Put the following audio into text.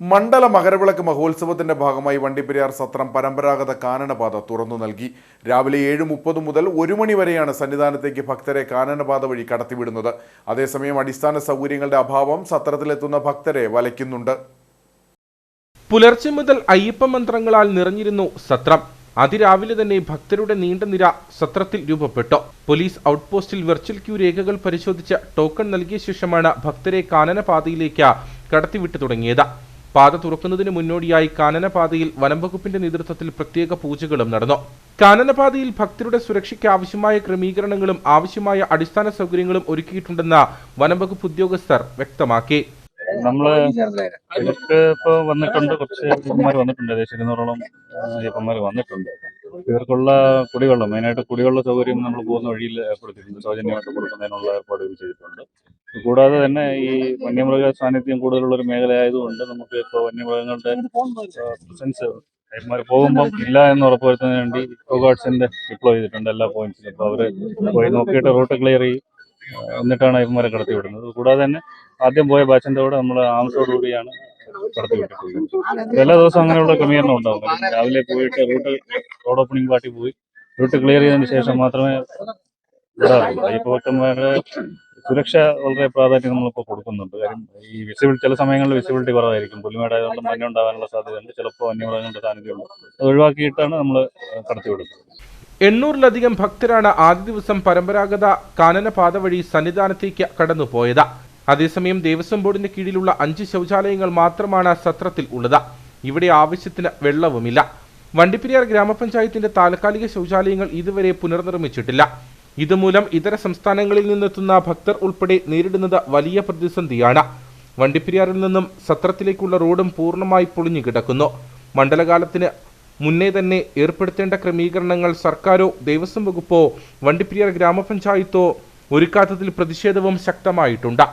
മണ്ഡല മകരവിളക്ക് മഹോത്സവത്തിന്റെ ഭാഗമായി വണ്ടിപ്പെരിയാർ സത്രം പരമ്പരാഗത കാനനപാത തുറന്നു നൽകി. രാവിലെ ഏഴ് മുപ്പത് മുതൽ ഒരു മണി വരെയാണ് സന്നിധാനത്തേക്ക് ഭക്തരെ കാനനപാത വഴി കടത്തിവിടുന്നത്. അതേസമയം അടിസ്ഥാന സൗകര്യങ്ങളുടെ അഭാവം സത്രത്തിലെത്തുന്ന ഭക്തരെ വലയ്ക്കുന്നുണ്ട്. പുലർച്ചെ മുതൽ അയ്യപ്പ മന്ത്രങ്ങളാൽ നിറഞ്ഞിരുന്നു സത്രം. അതിരാവിലെ തന്നെ ഭക്തരുടെ നീണ്ട നിര സത്രത്തിൽ രൂപപ്പെട്ടു. പോലീസ് ഔട്ട് പോസ്റ്റിൽ വെർച്വൽ ക്യൂ രേഖകൾ പരിശോധിച്ച് ടോക്കൺ നൽകിയ ശേഷമാണ് ഭക്തരെ കാനനപാതയിലേക്ക് കടത്തിവിട്ടു തുടങ്ങിയത്. പാത തുറക്കുന്നതിന് മുന്നോടിയായി കാനനപാതയിൽ വനംവകുപ്പിന്റെ നേതൃത്വത്തിൽ പ്രത്യേക പൂജകളും നടന്നു. കാനനപാതയിൽ ഭക്തരുടെ സുരക്ഷയ്ക്ക് ആവശ്യമായ ക്രമീകരണങ്ങളും ആവശ്യമായ അടിസ്ഥാന സൗകര്യങ്ങളും ഒരുക്കിയിട്ടുണ്ടെന്ന് വനംവകുപ്പ് ഉദ്യോഗസ്ഥർ വ്യക്തമാക്കി. നമ്മൾ ഇവർക്ക് ഇപ്പൊ വന്നിട്ടുണ്ട്. കുറച്ച് അയ്യപ്പന്മാർ വന്നിട്ടുണ്ട്. ഏകദേശം ഇരുന്നൂറോളം അയ്യപ്പന്മാർ വന്നിട്ടുണ്ട്. ഇവർക്കുള്ള കുടിവെള്ളം മെയിനായിട്ട് കുടിവെള്ള സൗകര്യം നമ്മൾ പോകുന്ന വഴിയിൽ ഏർപ്പെടുത്തിയിട്ടുണ്ട്. സൗജന്യമായിട്ട് കൊടുക്കുന്നതിനുള്ള ഏർപ്പാടുകൾ ചെയ്തിട്ടുണ്ട്. കൂടാതെ തന്നെ ഈ വന്യമൃഗ സാന്നിധ്യം കൂടുതലുള്ള ഒരു മേഖല ആയതുകൊണ്ട് നമുക്ക് ഇപ്പോൾ വന്യമൃഗങ്ങളുടെ പ്രസൻസ് പോകുമ്പം ഇല്ല എന്ന് ഉറപ്പുവരുത്തുന്നതിന് വേണ്ടി ഗാർഡ്സിന്റെ ഡിപ്ലോ ചെയ്തിട്ടുണ്ട് എല്ലാ പോയിന്റ്സിലും അപ്പോൾ അവർ പോയി നോക്കിയിട്ട് റൂട്ട് ക്ലിയർ ചെയ്യും എന്നിട്ടാണ് അയ്യപ്പന്മാരെ കടത്തി വിടുന്നത് കൂടാതെ തന്നെ ആദ്യം പോയ ബാച്ചിന്റെ കൂടെ നമ്മൾ ആംസോടുകൂടിയാണ് കടത്തി വിട്ടിട്ടുള്ളത് എല്ലാ ദിവസവും അങ്ങനെയുള്ള ക്രമീകരണം ഉണ്ടാവും രാവിലെ പോയിട്ട് റൂട്ട് റോഡ് ഓപ്പണിംഗ് പാർട്ടി പോയി. റൂട്ട് ക്ലിയർ ചെയ്തതിന് ശേഷം മാത്രമേ വിടാറുള്ളൂ അയ്യപ്പ ഭക്തന്മാരുടെ സുരക്ഷ വളരെ പ്രാധാന്യം നമ്മളിപ്പോൾ കൊടുക്കുന്നുണ്ട്. കാര്യം ഈ വിസിബിൾ ചില സമയങ്ങളിൽ വിസിബിലിറ്റി കുറവായിരിക്കും. പുലിമേടായതുകൊണ്ട് മഞ്ഞ ഉണ്ടാകാനുള്ള സാധ്യതയുണ്ട്. ചിലപ്പോൾ വന്യമൃഗങ്ങളുടെ സാന്നിധ്യമുണ്ട് അത് ഒഴിവാക്കിയിട്ടാണ് നമ്മൾ കടത്തിവിടുന്നത് എണ്ണൂറിലധികം ഭക്തരാണ് ആദ്യ ദിവസം പരമ്പരാഗത കാനനപാത വഴി സന്നിധാനത്തേക്ക് കടന്നുപോയത്. അതേസമയം ദേവസ്വം ബോർഡിന്റെ കീഴിലുള്ള അഞ്ച് ശൗചാലയങ്ങൾ മാത്രമാണ് സത്രത്തിൽ ഉള്ളത്. ഇവിടെ ആവശ്യത്തിന് വെള്ളവുമില്ല. വണ്ടിപ്പെരിയാർ ഗ്രാമപഞ്ചായത്തിന്റെ താൽക്കാലിക ശൗചാലയങ്ങൾ ഇതുവരെ പുനർനിർമ്മിച്ചിട്ടില്ല. ഇതുമൂലം ഇതര സംസ്ഥാനങ്ങളിൽ നിന്നെത്തുന്ന ഭക്തർ ഉൾപ്പെടെ നേരിടുന്നത് വലിയ പ്രതിസന്ധിയാണ്. വണ്ടിപ്പെരിയാറിൽ നിന്നും സത്രത്തിലേക്കുള്ള റോഡും പൂർണമായി പൊളിഞ്ഞു കിടക്കുന്നു. മണ്ഡലകാലത്തിന് മുന്നേ തന്നെ ഏർപ്പെടുത്തേണ്ട ക്രമീകരണങ്ങൾ സർക്കാരോ ദേവസ്വം വകുപ്പോ വണ്ടിപ്പെരിയാർ ഗ്രാമപഞ്ചായത്തോ ഒരുക്കാത്തതിൽ പ്രതിഷേധവും ശക്തമായിട്ടുണ്ട്.